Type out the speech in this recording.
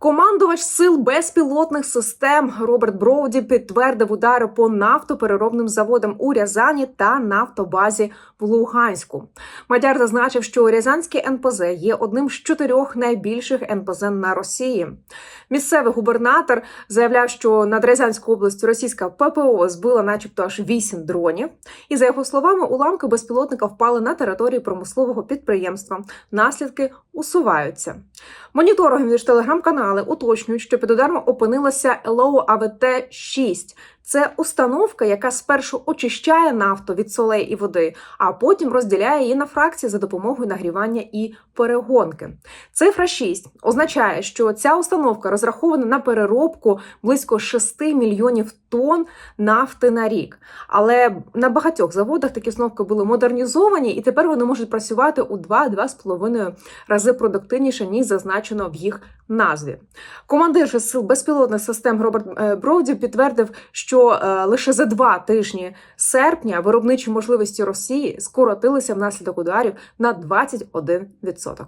Командувач сил безпілотних систем Роберт Броуді підтвердив удари по нафтопереробним заводам у Рязані та нафтобазі в Луганську. Мадяр зазначив, що Рязанське НПЗ є одним з чотирьох найбільших НПЗ на Росії. Місцевий губернатор заявляв, що над Рязанською областю російська ППО збила, начебто, аж вісім дронів. І за його словами, уламки безпілотника впали на території промислового підприємства. Наслідки усуваються. Монітороги між телеграм-канали уточнюють, що під ударом опинилася ЛО АВТ 6 Це установка, яка спершу очищає нафту від солей і води, а потім розділяє її на фракції за допомогою нагрівання і перегонки. Цифра 6 означає, що ця установка розрахована на переробку близько 6 мільйонів тонн нафти на рік. Але на багатьох заводах такі установки були модернізовані, і тепер вони можуть працювати у 2-2,5 рази продуктивніше, ніж зазначено в їх назві. Командир же сил безпілотних систем Роберт е, Броуді підтвердив, що е, лише за два тижні серпня виробничі можливості Росії скоротилися внаслідок ударів на 21%.